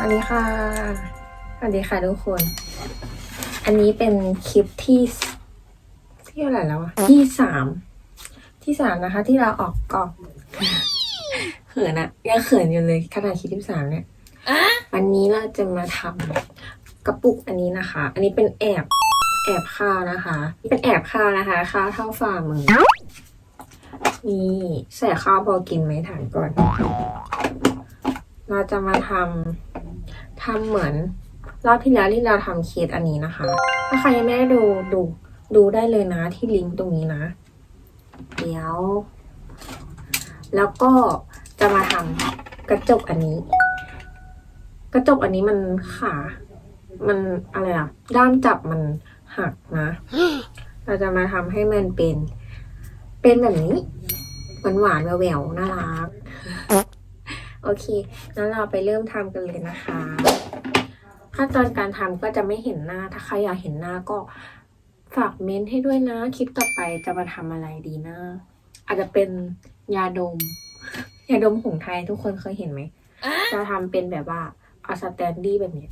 วัสดีค่ะ สวัสดีค่ะทุกคน อันนี้เป็นคลิปที่สที่อะไหรแล้วอะที่สาม ที่สามนะคะ ที่เราออกกล่องเขินอะยังเขินอยู่เลยขนาดคลิปที่สามเนี่ยวันนี้เราจะมาทำกระปุกอันนี้นะคะ อันนี้เป็นแอบแอบข้าวนะคะ เป็นแอบข้าวนะคะ ข้าวเท่าฝ่ามือนี่ใส่ข้าวพอกินไหมถามก่อน เราจะมาทำทำเหมือนรอบที่แล้วที่เราทำเคสอันนี้นะคะ ถ้าใครยังไม่ได้ดูดูดูได้เลยนะที่ลิงก์ตรงนี้นะ เดี๋ยว แล้วก็จะมาทำกระจกอันนี้ กระจกอันนี้มันขามันอะไรอะด้ามจับมันหักนะ เราจะมาทำให้มันเป็น เป็นแบบนี้หวานหวานแหววน่ารัก โอเคงั้นเราไปเริ่มทำกันเลยนะคะ ขั้นตอนการทำก็จะไม่เห็นหน้า ถ้าใครอยากเห็นหน้าก็ฝากเม้นต์ให้ด้วยนะ คลิปต่อไปจะมาทำอะไรดีนะ อาจจะเป็นยาดม ยาดมของไทยทุกคนเคยเห็นไหม จะทำเป็นแบบว่าเอาสแตนดี้แบบนี้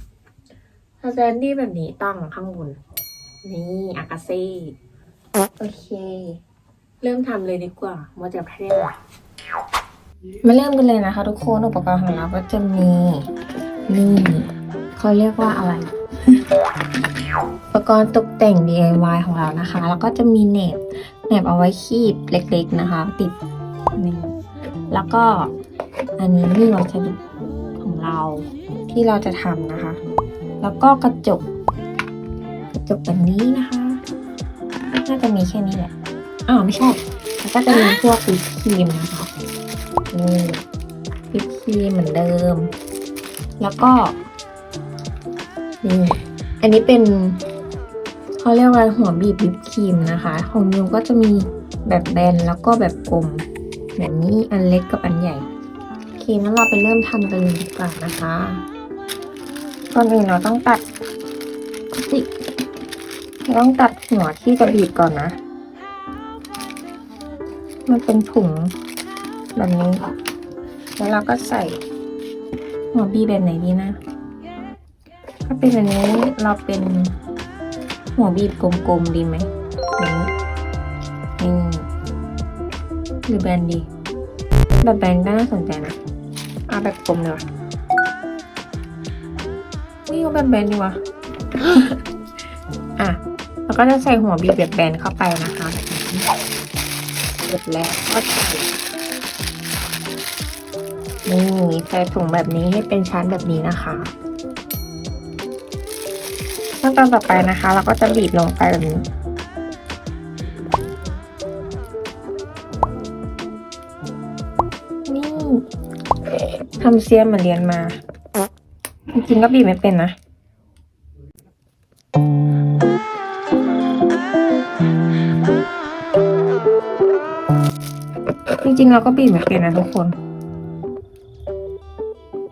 สแตนดี้แบบนี้ตั้งข้างบน นี่อากาเซ่โอเค เริ่มทำเลยดีกว่าว่าจะแพร่ มาเริ่มกันเลยนะคะ ทุกคนอุปกรณ์ของเราก็จะมีนี่เขาเรียกว่าอะไร อุปกรณ์ตกแต่ง DIY ของเรานะคะ แล้วก็จะมีแหนบแหนบเอาไว้คีบเล็ก ๆนะคะ ติดนี่แล้วก็อันนี้นี่วัสดุของเราที่เราจะทำนะคะ แล้วก็กระจกกระจกแบบนี้นะคะ น่าจะมีแค่นี้แหละอ้าวไม่ใช่แล้วก็จะมีพวกวิปครีมนะคะ นี่วิปครีมเหมือนเดิม แล้วก็นี่อันนี้เป็นเขาเรียกว่าหัวบีบวิปครีมนะคะ ของยูก็จะมีแบบแบนแล้วก็แบบกลม แบบนี้อันเล็กกับอันใหญ่โอเคงั้นเราไปเริ่มทำกันเลยดีกว่านะคะก่อนอื่นเราต้องตัดสิเราต้องตัดหัวที่จะบีบก่อนนะ มันเป็นถุง แบบนี้ แล้วเราก็ใส่หัวบีแบบไหนดีนะ ถ้าเป็นอันนี้เราเป็นหัวบีบกลมๆดีไหมแบบนี้นี่หรือแบนดีแบบแบนก็น่าสนใจนะเอาแบบกลมเลยวะนี่เอาแบบแบนดีวะอะแล้วก็จะใส่หัวบีบแบบแบนเข้าไปนะคะเสร็จแล้วก็ใส่ นี่ใส่ถุงแบบนี้ให้เป็นชั้นแบบนี้นะคะขั้นตอนต่อไปนะคะ เราก็จะบีบลงไปแบบนี้ นี่ทำเสียมมือนเรียนมา จริงๆก็บีบไม่เป็นนะจริงๆเราก็บีบไม่เป็นนะทุกคน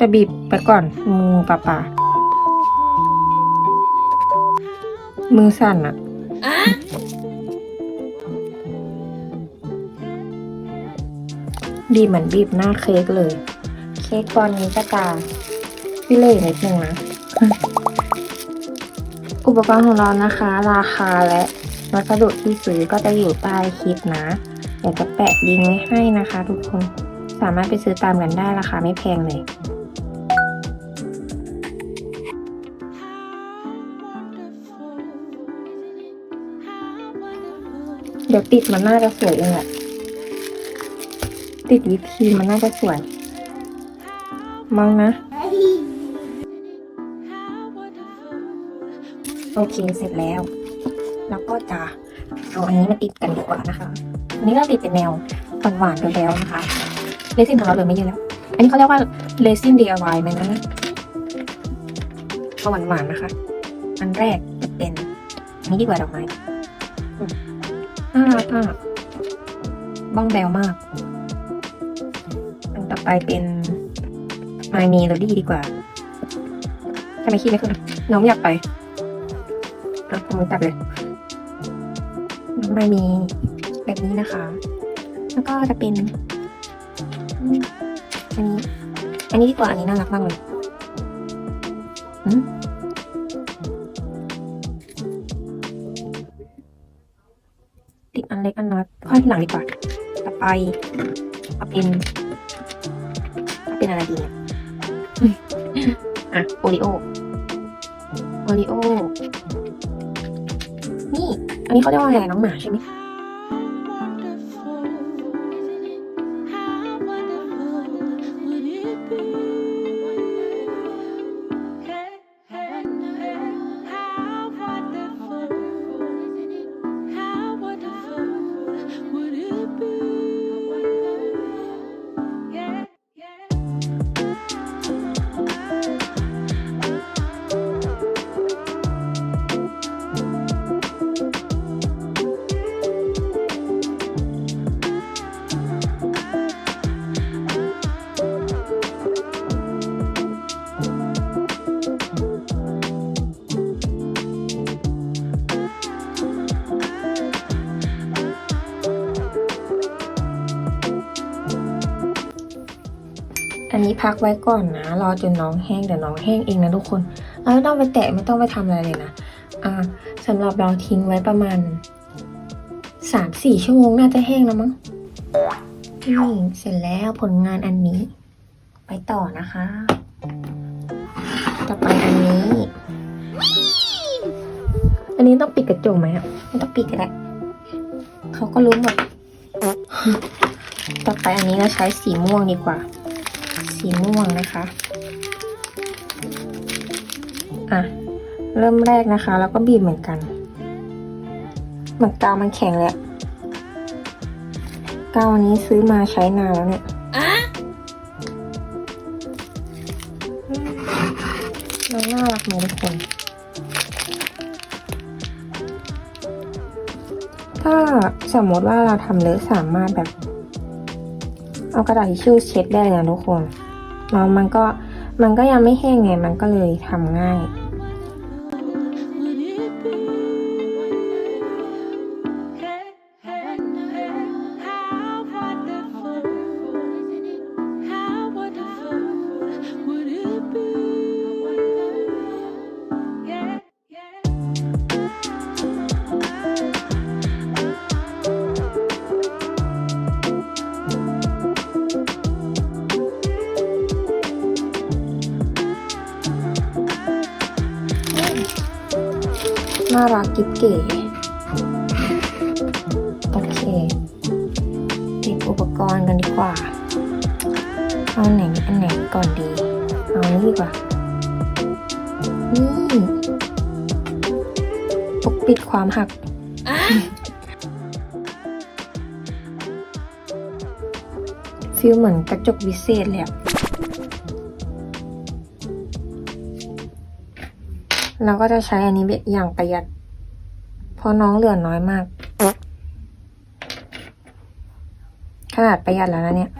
แต่บีบไปก่อนมือป่าป่ามือสั่นอะบีบเหมือนบีบหน้าเค้กเลย เค้กก้อนนี้จะตาพี่เล่นิดนึงนะ อุปกรณ์ของเรานะคะ ราคาและวัสดุที่ซื้อก็จะอยู่ใต้คลิปนะเดี๋ยวจะแปะลิงก์ไว้ให้นะคะทุกคน สามารถไปซื้อตามกันได้ราคาไม่แพงเลย เดี๋ยวติดมันน่าจะสวยเองแหละติดวิปครีมมันน่าจะสวยมั้งนะ โอเคเสร็จแล้ว แล้วก็จะเอาอันนี้มาติดกันดีกว่านะคะอันนี้เราติดเป็นแนวหวานๆแล้วนะคะเลซินของเราเหลือไม่เยอะแล้ว อันนี้เขาเรียกว่าเลซิน DIY ไหมนะเอาหวานๆนะคะ อันแรกจะเป็นอันนี้ดีกว่าดอกไม้ น่ารักอะบ้องแบวมาก อันต่อไปเป็นไมมีโรดี้ดีกว่าทำไมคิดไม่ขึ้น น้องอยากไปอะมือจับเลย น้องไมมีแบบนี้นะคะ แล้วก็จะเป็น อันนี้ อันนี้ดีกว่า อันนี้น่ารักมากเลยหึติ อันเล็กอันน้อยค่อยทีหลังดีกว่า ต่อไปเอาเป็นเอาเป็นอะไรดีเนี่ยอืมอะโอริโอโอริโอนี่ อันนี้เขาเรียกว่าอะไรน้องหมาใช่ไหม พักไว้ก่อนนะ รอจนน้องแห้งเดี๋ยวน้องแห้งเองนะทุกคน เราไม่ต้องไปแตะไม่ต้องไปทำอะไรเลยนะ อ่าสำหรับเราทิ้งไว้ประมาณสามสี่ชั่วโมงน่าจะแห้งแล้วมั้งนี่เสร็จแล้วผลงานอันนี้ ไปต่อนะคะ ต่อไปอันนี้ อันนี้ต้องปิดกระจกไหมอะไม่ต้องปิดก็ได้เขาก็รู้หมด ต่อไปอันนี้เราใช้สีม่วงดีกว่า สีม่วงนะคะ อะ เริ่มแรกนะคะ แล้วก็บีบเหมือนกัน เหมือนกาวมันแข็งเลยอะกาวนี้ซื้อมาใช้นานแล้วเนี่ยน้องน่ารักไหมทุกคน ถ้าสมมติว่าเราทำเลอะสามารถแบบ เอากระดาษทิชชู่เช็ดได้นะทุกคน แล้วมันก็มันก็ยังไม่แห้งไงมันก็เลยทำง่าย น่ารักกิ๊บเก๋โอเคเก็บอุปกรณ์กันดีกว่า เอาไหนอันไหนก่อนดี เอานี้ดีกว่า นี่ปกปิดความหักฟิลเหมือนกระจกวิเศษเลยอะ เราก็จะใช้อันนี้แบบอย่างประหยัด เพราะน้องเหลือน้อยมาก ขนาดประหยัดแล้วนะเนี่ย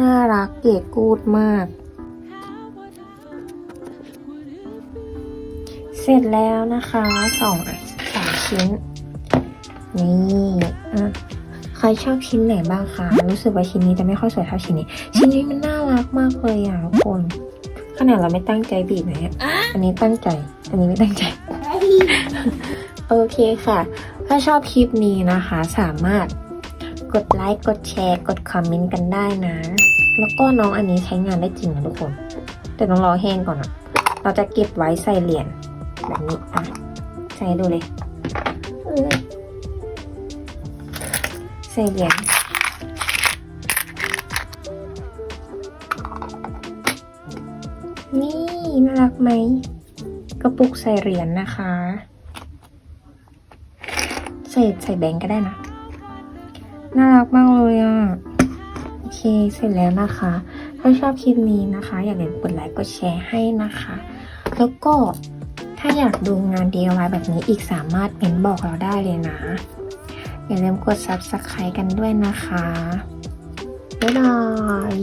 น่ารักเก๋กูดมาก เสร็จแล้วนะคะสองอันสองชิ้น นี่อะใครชอบชิ้นไหนบ้างคะรู้สึกว่าชิ้นนี้จะไม่ค่อยสวยเท่าชิ้นนี้ ชิ้นนี้มันน่ารักมากเลยอะทุกคนขนาดเราไม่ตั้งใจบีบนะเนี่ยอันนี้ตั้งใจ อันนี้ไม่ตั้งใจ โอเคค่ะ ถ้าชอบคลิปนี้นะคะ สามารถ กดไลค์กดแชร์ กดคอมเมนต์กันได้นะ แล้วก็น้องอันนี้ใช้งานได้จริงนะทุกคน แต่ต้องรอแห้งก่อนอะเราจะเก็บไว้ใส่เหรียญแบบนี้อะใส่ดูเลยใส่เหรียญนี่น่ารักไหมกระปุกใส่เหรียญนะคะ ใส่ใส่แบงก์ก็ได้นะ น่ารักมากเลยอะ โอเค เสร็จแล้วนะคะ ถ้าชอบคลิปนี้นะคะ อย่าลืมกดไลค์กดแชร์ให้นะคะ แล้วก็ถ้าอยากดูงาน DIY แบบนี้อีกสามารถเม้นบอกเราได้เลยนะ อย่าลืมกด Subscribe กันด้วยนะคะ บ๊ายบาย